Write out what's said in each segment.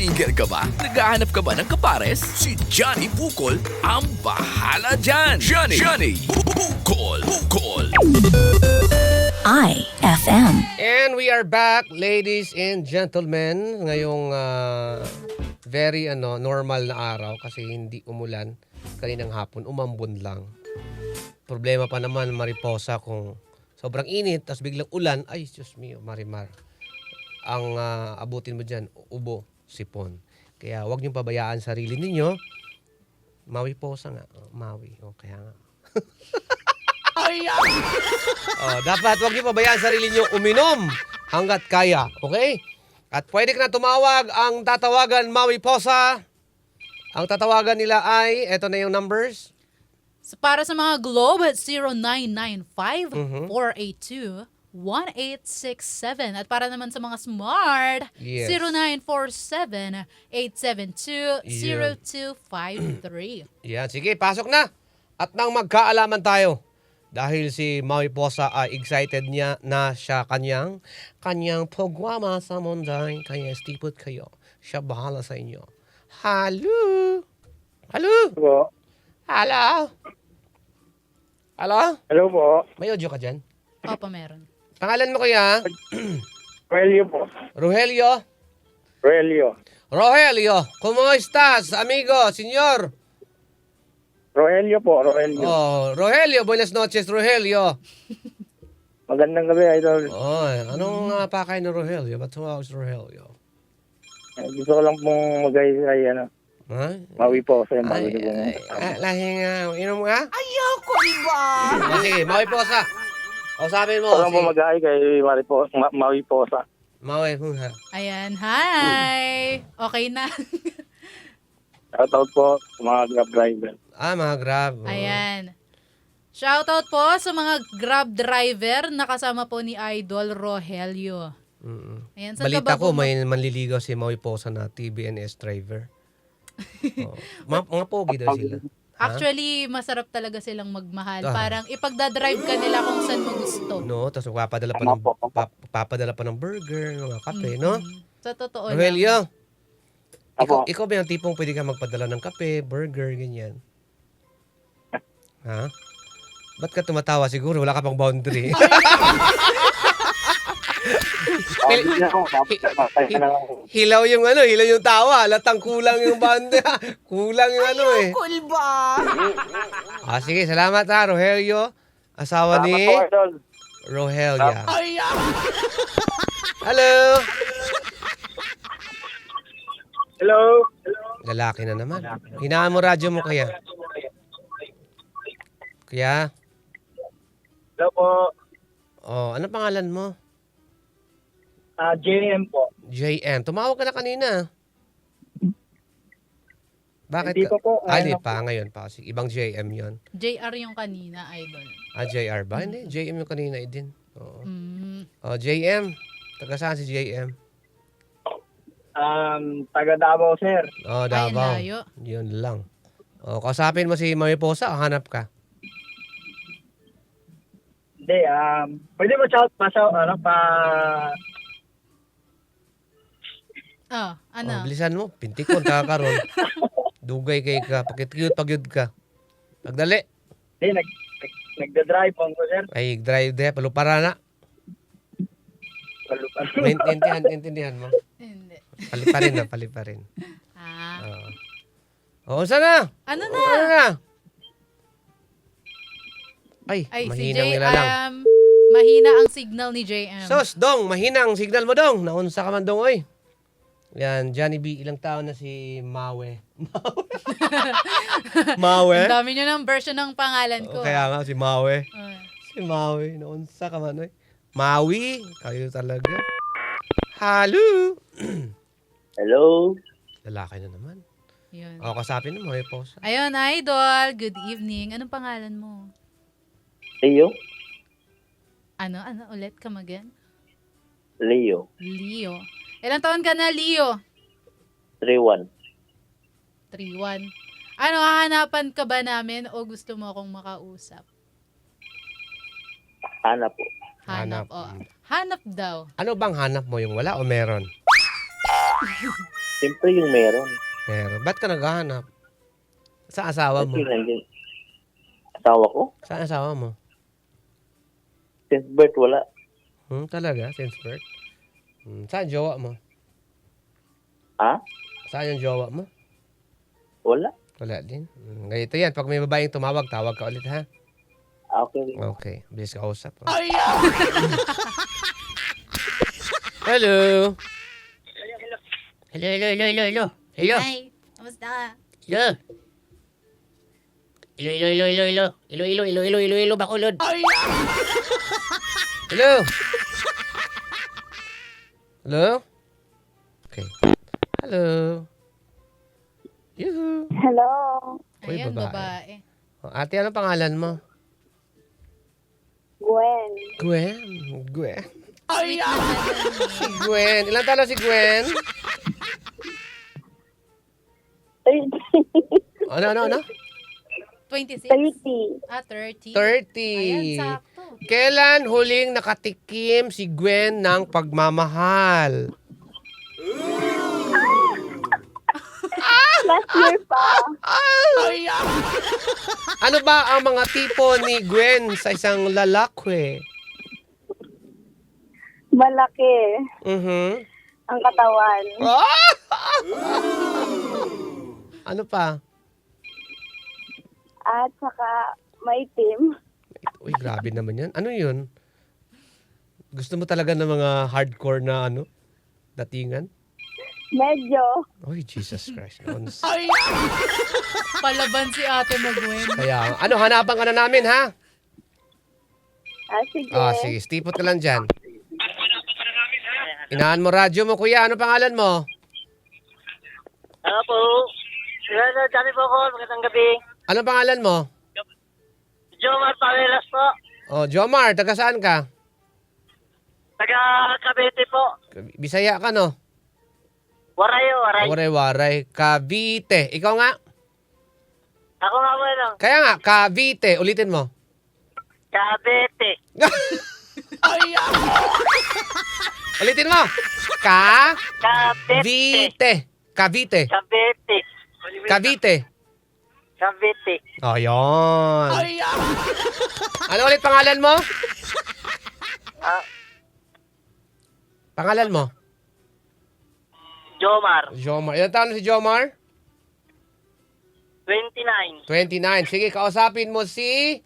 Single ka ba? Naghahanap ka ba ng kapares? Si Johnny Bukol ang bahala dyan! Johnny! Johnny! Bukol! Bukol! IFM. And we are back, ladies and gentlemen. Ngayong ah, very ano normal na araw kasi hindi umulan. Kaninang hapon, umambon lang. Problema pa naman, Mariposa, kung sobrang init, tapos biglang ulan, ay, Diyos mio, Marimar. Ang ah, abutin mo dyan, ubo, sipon. Kaya huwag niyo pabayaan sarili ninyo. Mawi po sa nga. Oh, Mawi. O, oh, kaya nga. oh, dapat huwag niyo pabayaan sarili niyo uminom hanggat kaya. Okay? At pwede ka na tumawag. Ang tatawagan, Maui Posa. Ang tatawagan nila ay, eto na yung numbers. So para sa mga Globe, 0995 mm-hmm. 1867. At para naman sa mga smart, yes. 0947-872-0253. Yan, sige, pasok na. At nang magkaalaman tayo, dahil si Maui Posa ay uh, excited niya na siya kanyang kanyang programa sa Monday. Kaya stipot kayo. Siya bahala sa inyo. Hello? Hello? Hello? Hello? Hello? Hello po. May audio ka dyan? Opo, meron. Pangalan mo kuya? Rogelio po. Rogelio? Rogelio. Rogelio, ¿cómo estás, amigo, señor? Rogelio po, Rogelio. Oh, Rogelio, buenas noches, Rogelio. Magandang gabi, idol. Oh, anong uh, pakay ni Rogelio? Ba't tumawag si Rogelio? Eh, Gusto ko lang pong magay ano, Ha? mawi po sa mawi po. ay, ay, lahing, uh, inom nga? Ayoko, iba! Oh, sige, mawi po sa. O, sabi mo, po si... magay kay Mari po, ma- mawi po sa. Mawi po, ha? Ayan, hi! Okay na. Shoutout po sa mga grab driver. Ah, mga grab. Oh. Ayan. Shoutout po sa mga Grab driver na kasama po ni Idol Rogelio. Mm-mm. Ayan, saan ka Balita ba ko, bum- may manliligaw si Maui Posa na TBNS driver. oh. mga, mga pogi daw sila. Actually, masarap talaga silang magmahal. Ah. Parang ipagdadrive ka nila kung saan mo gusto. No, tapos papadala pa ng pa- papadala pa ng burger, mga kape, no? Mm, Sa totoo lang. Rogelio, ikaw, Apo. ikaw ba yung tipong pwede ka magpadala ng kape, burger, ganyan? Ha? Ba't ka tumatawa? Siguro wala ka pang boundary. Oh, na lang. hilaw yung ano, hilaw yung tawa. Latang kulang yung banda. kulang yung ano eh. Ah, sige, salamat ha, Rogelio. Asawa Salamat ni po, idol. Rogelia. Hello! Hello. Lalaki na naman. Hinaan mo radyo mo kaya. Kaya, Hello po. oh, ano pangalan mo? Ah, JM po. JM. Tumawag ka na kanina. Bakit Hindi ka? pa po. Ah, Ayun hindi pa ngayon pa. Sige, ibang JM yon. JR yung kanina, Idol. Ah, JR ba? Hindi, JM yung kanina eh din. Oo. Mm, Oh, JM. Taga saan si JM? Um, taga Davao, sir. Oh, Ay, Davao. layo. Yun lang. Oh, kausapin mo si Mariposa, hanap ka. Hindi, um, pwede mo shout pa sa, ano, pa, Oh, ano? Oh, bilisan mo. Pintikon, kakaroon. Dugay kay ka. Pakit-cute, pagyud ka. Pagdali. hindi, nag, nag, nagda-drive po ko, sir. Ay, drive de. Palupara na. Palupan. Maintindihan, intindihan mo. Hindi. Pali pa rin na, pali pa rin. Ah. Oo. Oo, sana? Ano na? Ano na? Ay, Ay, si mahinang nila lang. JM. Mahina ang signal ni JM. Sos, dong, mahinang signal mo dong. Naunsa ka man dong, oy. Yan, Johnny B, ilang taon na si Mawe. Mawe? Ang dami nyo ng version ng pangalan ko. Oo, Kaya nga, si Mawe. Ah. Si Maui, naunsa ka man, oy. Maui, kayo talaga. Halo! Hello. Lalaki na naman. yun. O, kasapin mo, may posa. Ayun, Idol. Good evening. Anong pangalan mo? Leo. Ano? Ano? Ulit? Come again? Leo. Leo. Ilang taon ka na, Leo? 3-1. 3-1. Ano, hahanapan ka ba namin o gusto mo akong makausap? Hanap po. Hanap. Hanap. O, hanap daw. Ano bang hanap mo yung wala o meron? Siyempre yung meron. Pero, ba't ka naghahanap? Sa asawa mo? Kasi. Asawa ko? Saan asawa mo? Since birth, wala. Hmm, talaga? Since birth? Hmm, saan jowa mo? Ha? Saan yung jowa mo? Wala. Wala din. Hmm, ganito yan. Pag may babaeng tumawag, tawag ka ulit ha? Ah, Okay. Okay. Bilis ka usap. oh. Hello. Hello, hello, hello, hello, hello. Hello. Hi, kamusta ka? Hello. Hello, hello, hello, hello, hello. Hello, hello, hello, hello, hello, hello, bakulod. Hello. Hello? Okay. Hello. Yuhu. Hello. Uy, Ayan, babae. babae. Oh, Ate, anong pangalan mo? Gwen. Gwen. Gwen. Sweet naman Si. Gwen. Ilan na si Gwen? Ano, ano, ano? 26? 30. Ah, 30. 30. Ayan, sakto. Kailan huling nakatikim si Gwen ng pagmamahal? Last year pa. Ano ba ang mga tipo ni Gwen sa isang lalaki? Malaki Mhm. ang katawan. Ah! ano pa? At saka maitim. Uy, grabe naman yan. Ano yun? Gusto mo talaga ng mga hardcore na ano? Datingan? Medyo. Uy, Jesus Christ. Palaban si ate mo, Gwen. Kaya, ano, hanapan ka na namin, ha? Ah, sige. Ah, sige. Stipot ka lang dyan. Inahan mo radyo mo, kuya. Ano pangalan mo? Ano po? Johnny po ko. Magandang gabi. Ano pangalan mo? Jomar Pavelas po. Oh, Jomar, taga saan ka? Taga Cavite po. Bisaya ka, no? Warayo, waray. Waray-waray. Cavite. Ikaw nga? Ako nga po lang. Kaya nga, Cavite. Ulitin mo. Cavite. Ulitin mo. Ka Cavite. Vite. Cavite. Cavite. Cavite. Cavite. Oh, yun. Ano ulit pangalan mo? Ah, Pangalan mo? Jomar. Jomar. Ilan taon na si Jomar? 29. 29. Sige, kausapin mo si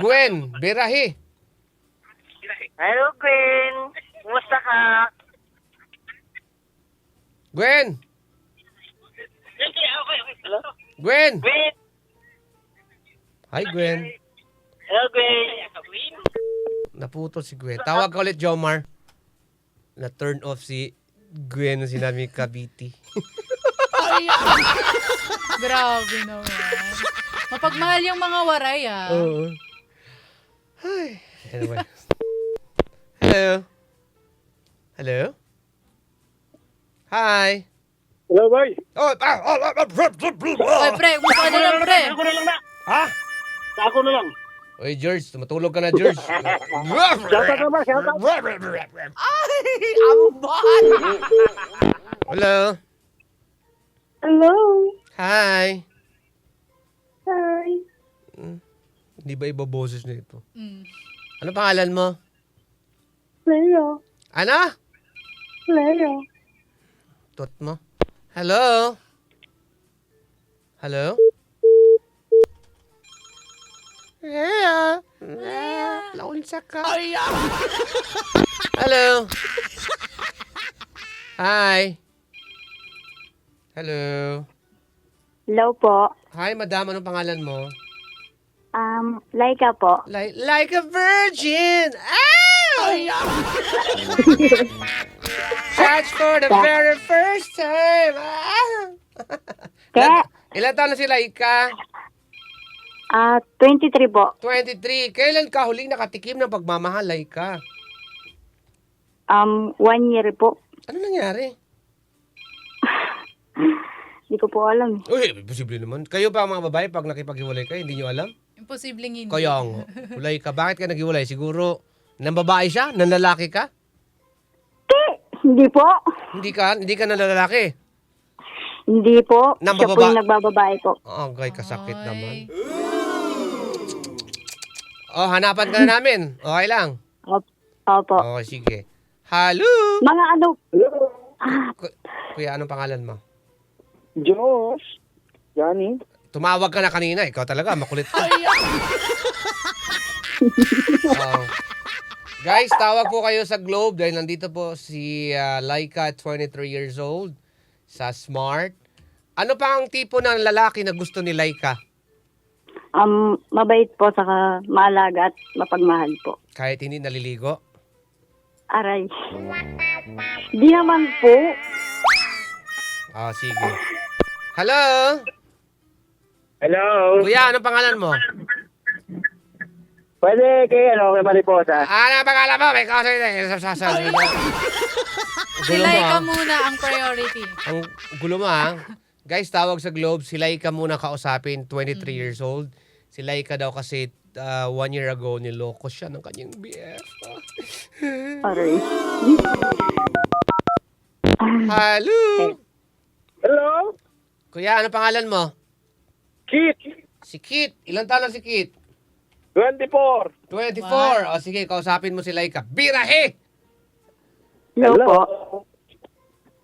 Gwen Birahi. Hello, Queen. Kumusta ka? Gwen! Hello? Gwen! Queen. Hi, Gwen. Hello, Queen. Naputol si Gwen. Tawag ka ulit, Jomar. Na-turn off si Gwen na sinabi Cavite. Grabe naman. Mapagmahal yung mga waray, ah. Oo. Ay. Anyway. Hello. Hello? Hi. Hello, boy. Oh, ah, oh, ah, ah, brr, brr, brr, ah. Oy, pre, umuha na lang, pre. Ako na lang na. Ha? Ako na lang. Oy, George, tumatulog ka na, George. Shoutout naman, shoutout. Ay, amban! Hello. Hello. Hi. Hi. Hindi ba iba boses na ito? Mm. Ano pangalan mo? Leo. Ano? Leo. Tot mo? Hello? Hello? Yeah. Yeah. Launsa ka. Hello? Hi. Hello? Hello po. Hi, madam. Anong pangalan mo? Um, Laika po. Like, like a virgin. Ow! Touch for the very first time. Ah! Kaya, Ilan taon na si Laika? ah, 23 po. 23. Kailan ka huling nakatikim ng pagmamahal, Laika? Um, one year po. Ano nangyari? Hindi ko po alam. eh. Uy, posible naman. Kayo pa mga babae, pag nakipaghiwalay kayo, hindi nyo alam? Imposibleng hindi. Kaya nga. Hulay ka. Bakit ka naghiwalay? Siguro, nang babae siya? Nang lalaki ka? Hindi po. Hindi ka, hindi ka nang lalaki. Hindi po. Nang Siya po bababa- yung nagbababae po. Oh, gay, kasakit Ay. naman. Oh, hanapan ka na namin. Okay lang. Op- Opo. Okay, sige. Hello? Mga ano, Ku- Kuya, anong pangalan mo? Diyos. Johnny. Tumawag ka na kanina. Ikaw talaga, makulit ka. Oo. Guys, tawag po kayo sa Globe dahil nandito po si ah, Laika, 23 years old, sa Smart. Ano pa ang tipo ng lalaki na gusto ni Laika? um, mabait po, saka maalaga at mapagmahal po. Kahit hindi naliligo? Aray. Di naman po. Ah, sige. Hello? Hello. Kuya, anong pangalan mo? Pwede kay ano, kay Mariposa. Ano ang pangalan mo? May kaso yun. Sasabi Si Laika muna ang priority. Ang gulo mo ha. Guys, tawag sa Globe. Si Laika muna kausapin, 23 years old. Si Laika daw kasi uh, one year ago niloko siya ng kanyang BF. Aray. Hello? Hello. Kuya, ano pangalan mo? Kit. Si Kit. Ilang taon na si Kit? 24. 24. O sige, kausapin mo si Laika. Birahe! Hello, po.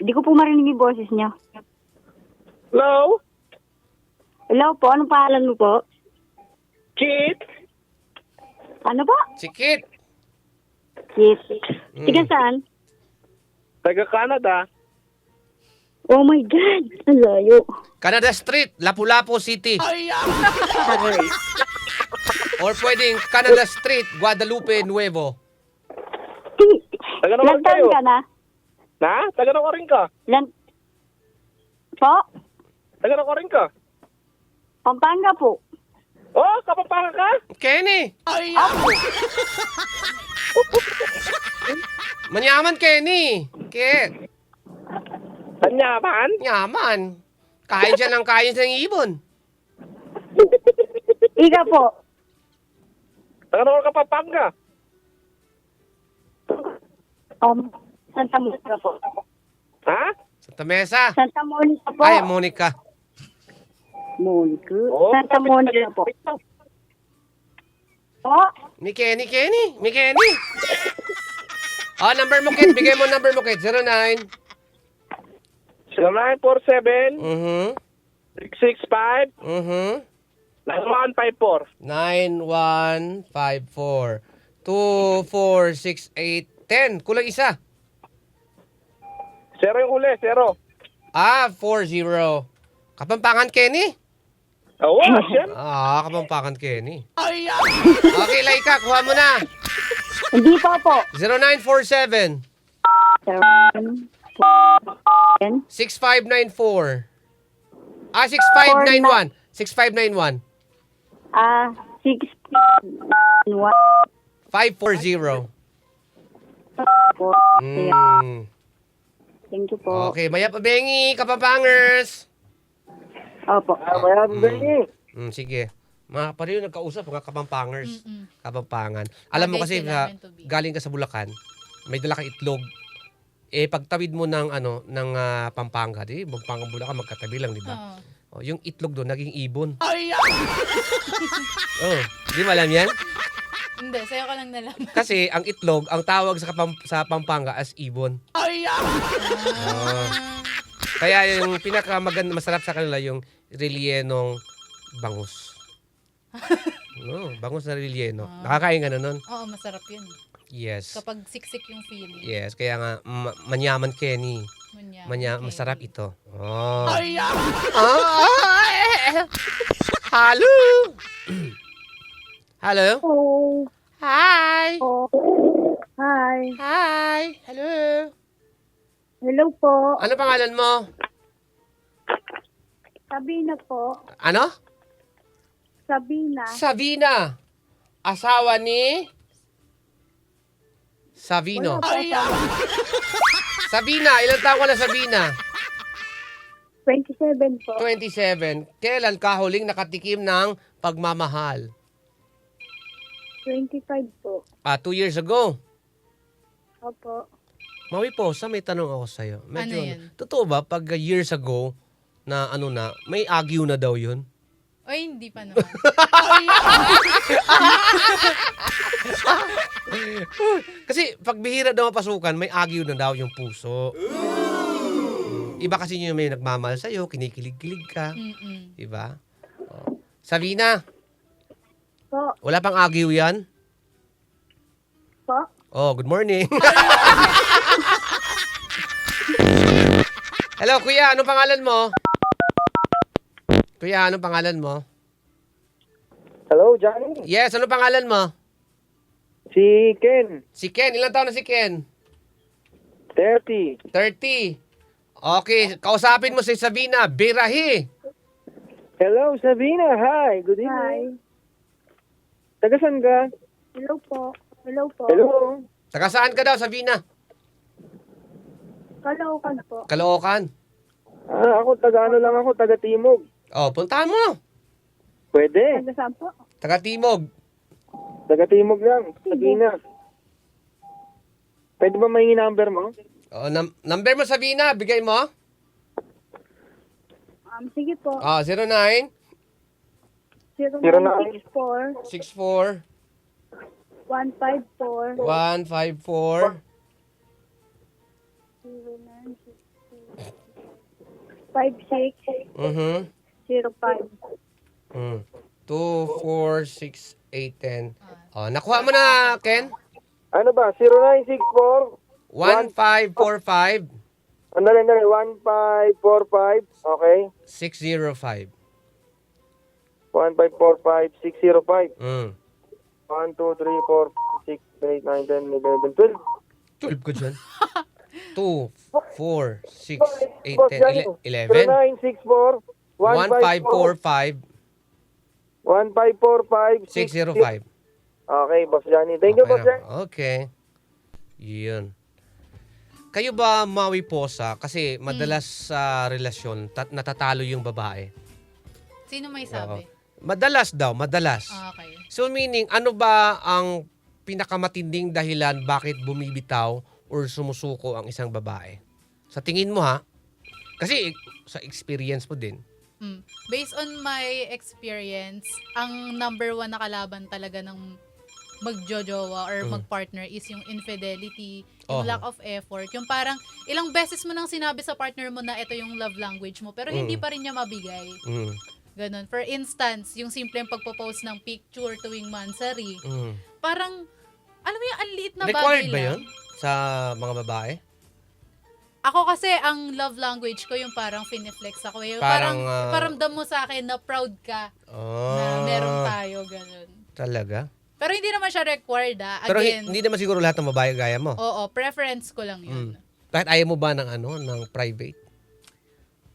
Hindi ko po marinig yung boses niya. Hello. Hello po, anong pangalan mo po? Kit. Ano po? Si Kit. Yes. Mm. Tiga saan? Taga Canada. Oh my God, ang layo. Canada Street, Lapu-Lapu City. Aray. Or pwedeng Canada Street, Guadalupe, Nuevo. Taga naman Ilan taon kayo? ka na? Na? Taga na rin ka? Ilan? Po? Taga na rin ka? Pampanga po. Oh, kapapanga ka? Kenny! Manyaman, Kenny! Kit! Tanyaman? Yaman! Kain siya ng kain sa ibon. Ika po. Taga na ka Pampanga? Um, Santa Monica po. Ha? Santa Mesa. Santa Monica po. Ay, Monica. Monica. Oh, Santa Monica po. Po? Ni Kenny, Kenny. Ni Kenny. Oh, number mo, Kit. Bigay mo number mo, Kit. 09. 0947 Mhm. 665 Mhm. 9154. 9154 2468 10. Kulang isa. Zero yung huli, zero. Ah, 40. Kapampangan, Kenny? Oo, oh, siyempre. Ah, kapampangan, Kenny. Okay, Laika, kuha mo na. Hindi pa po. 0947 Seven, ten, 6594. Ah, 6591. 6591. Ah, six, one, 540. four. Mm. Thank you po. Okay, maya pa bengi, kapampangers. Opo. Mm, sige. Mga pareho nagkausap, mga kapampangers. Mm-mm. Kapampangan. Alam mo Bagay kasi sila na, meant to be. galing ka sa Bulacan, may dala kang itlog. Eh pagtawid mo ng ano ng ah, Pampanga, di Pampanga Bulacan magkatabi lang, di ba? Oo. Oh, yung itlog doon naging ibon. Ay! oh, di ba alam yan? Hindi, sa'yo ko lang nalaman. Kasi ang itlog, ang tawag sa Kapam- sa Pampanga as ibon. Ay! Kaya yung pinakamaganda masarap sa kanila yung rellenong bangus. no, bangus na relleno. Nakakain ka na nun? Oo, masarap yun. Yes. Kapag siksik yung feeling. Yes, kaya nga ma- manyaman Kenny. Manya, Manya, okay. masarap ito. Oh. Ay, Hello. Hello. Oh. Hi. Oh. Hi. Hi. Hello. Hello po. Ano pangalan mo? Sabina po. Ano? Sabina. Savina. Asawa ni Savino. Sabina, ilang taon ka na Sabina? 27 po. 27. Kailan ka huling nakatikim ng pagmamahal? 25 po. Ah, two years ago. Opo. Mawi po, sa may tanong ako sa'yo. Ano yan? Totoo ba, pag years ago, na ano na, may agyo na daw yun. O hindi pa naman. Kasi pag bihira daw mapasukan, may agyo na daw yung puso. Iba kasi yung may nagmamahal sa'yo, kinikilig-kilig ka. Mm-mm. Diba? Oh. Sabina, Po, wala pang agyo yan? po. Oh, good morning. Hello, kuya. Anong pangalan mo? Kuya, anong pangalan mo? Hello, Johnny. Yes, anong pangalan mo? Si Ken. Si Ken. Ilang taon na si Ken? 30. 30. Okay, kausapin mo si Sabina. Birahi. Hello, Sabina. Hi. Good evening. Taga saan ka? Hello po. Hello po. Hello. Taga saan ka daw, Sabina? Kalaukan po. Caloocan. Ah, ako taga ano lang ako, taga Timog. Oh, puntahan mo. Pwede. Taga saan po? Taga Timog. Taga Timog lang. Sabina. Pwede ba mahingi number mo? Oh, num- number mo, Sabina. Bigay mo. Um, sige po. Oh, 09 0964 64 154 154 56 Mhm. 05. Mm. 2, 4, 6, 8, 10. Oh, nakuha mo na, Ken? Ano ba? 0964? 1545 Ano ano rin? 1545. Okay. 605. 1545 605. Mm. 1, 2, 3, 4, 6, 8, 9, 10, 11, 12. 12 ko dyan. 2, 4, 6, 8, Boss 10, Johnny, 11. 0964 1545 1545 605. Okay, Boss Johnny. Thank you, Boss Okay. Johnny. Okay. Yun. Kayo ba mawi po sa kasi madalas sa relasyon tat- natatalo yung babae? Sino may sabi? Madalas daw, madalas. Ah, okay. So meaning, ano ba ang pinakamatinding dahilan bakit bumibitaw or sumusuko ang isang babae? Sa tingin mo ha? Kasi sa experience mo din. Mm. Based on my experience, ang number one na kalaban talaga ng magjojowa or Mm. magpartner is yung infidelity, yung Oho. lack of effort. Yung parang ilang beses mo nang sinabi sa partner mo na ito yung love language mo, pero hindi Mm. pa rin niya mabigay. Mm. Ganon. For instance, yung simpleng pagpo-post ng picture tuwing mansari, Mm. parang, alam mo yung anliit na bagay Required ba lang. yun sa mga babae? Ako kasi, ang love language ko yung parang finiflex ako. Yung Parang, parang, ah, paramdam mo sa akin na proud ka Oh, na meron tayo, ganun. Talaga? Pero hindi naman siya required, ah. Pero Again, hindi naman siguro lahat ng babae gaya mo. oo, preference ko lang yun. Mm. Kahit ayaw mo ba ng ano, ng private?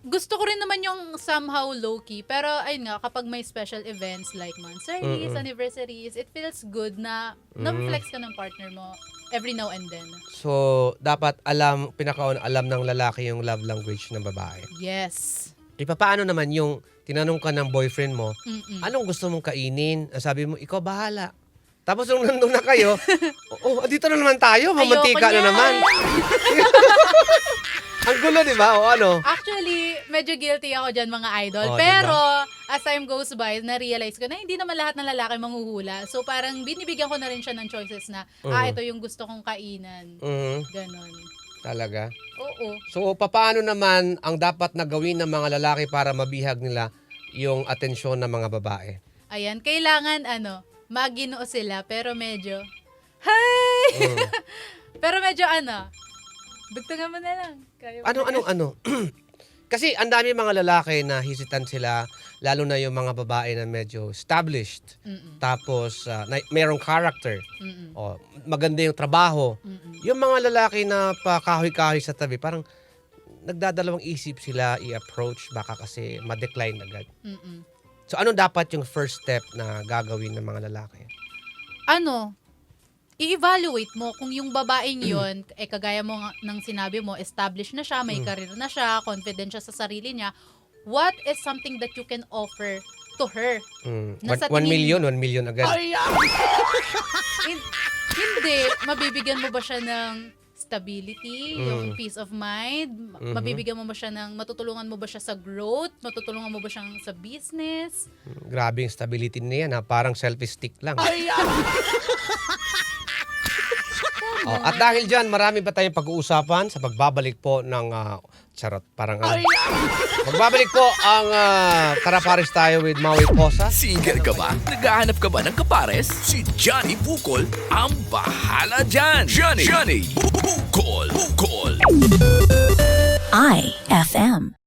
Gusto ko rin naman yung somehow low-key. Pero ayun nga, kapag may special events like monthsaries, Mm-mm. anniversaries, it feels good na Mm. na-flex ka ng partner mo every now and then. So, dapat alam, pinakauna, alam ng lalaki yung love language ng babae. Yes. E paano naman yung tinanong ka ng boyfriend mo, Mm-mm. anong gusto mong kainin? Sabi mo, ikaw bahala. Tapos nung nandun na kayo, oh, dito na naman tayo, mamantika na naman. Ang gulo, di ba? O ano? Actually, medyo guilty ako dyan mga idol. Oh, Pero, as time goes by, na-realize ko na hindi naman lahat ng lalaki manghuhula. So, parang binibigyan ko na rin siya ng choices na, ah, Mhm. ito yung gusto kong kainan. Mhm, Ganon. talaga. Oo. So, paano naman ang dapat na gawin ng mga lalaki para mabihag nila yung atensyon ng mga babae? Ayan, kailangan, ano, maginoo sila, pero medyo, hi! Mm. pero medyo, ano, dugtungan mo na lang. Kaya mo ano, na ano, yan. ano? Kasi ang dami mga lalaki na hisitan sila, lalo na yung mga babae na medyo established. Mm-mm, Tapos, ah, na, mayroong character. mm-mm, O, maganda yung trabaho. mm-mm. Yung mga lalaki na pakahoy-kahoy sa tabi, parang nagdadalawang isip sila i-approach baka kasi ma-decline agad. Mm-mm. So, ano dapat yung first step na gagawin ng mga lalaki? ano, i-evaluate mo kung yung babaeng yon eh kagaya mo nga- ng sinabi mo, established na siya, may Mm. career na siya, confident siya sa sarili niya, what is something that you can offer to her? Mm. One, sa one tingin- million, one million agad. Hin- hindi, mabibigyan mo ba siya ng stability, Mm. yung peace of mind? Ma- Mhm. Mabibigyan mo ba siya ng, matutulungan mo ba siya sa growth? Matutulungan mo ba siyang sa business? Grabe yung stability niya na parang selfie stick lang. Oh, at dahil dyan, marami pa tayong pag-uusapan sa pagbabalik po ng ah, charot, parang ano. Magbabalik po ang uh, Taraparis tayo with Maui Posa. Single ka ba? Naghahanap ka ba ng kapares? Si Johnny Bukol ang bahala dyan! Johnny! Johnny! Bukol! Bukol! IFM.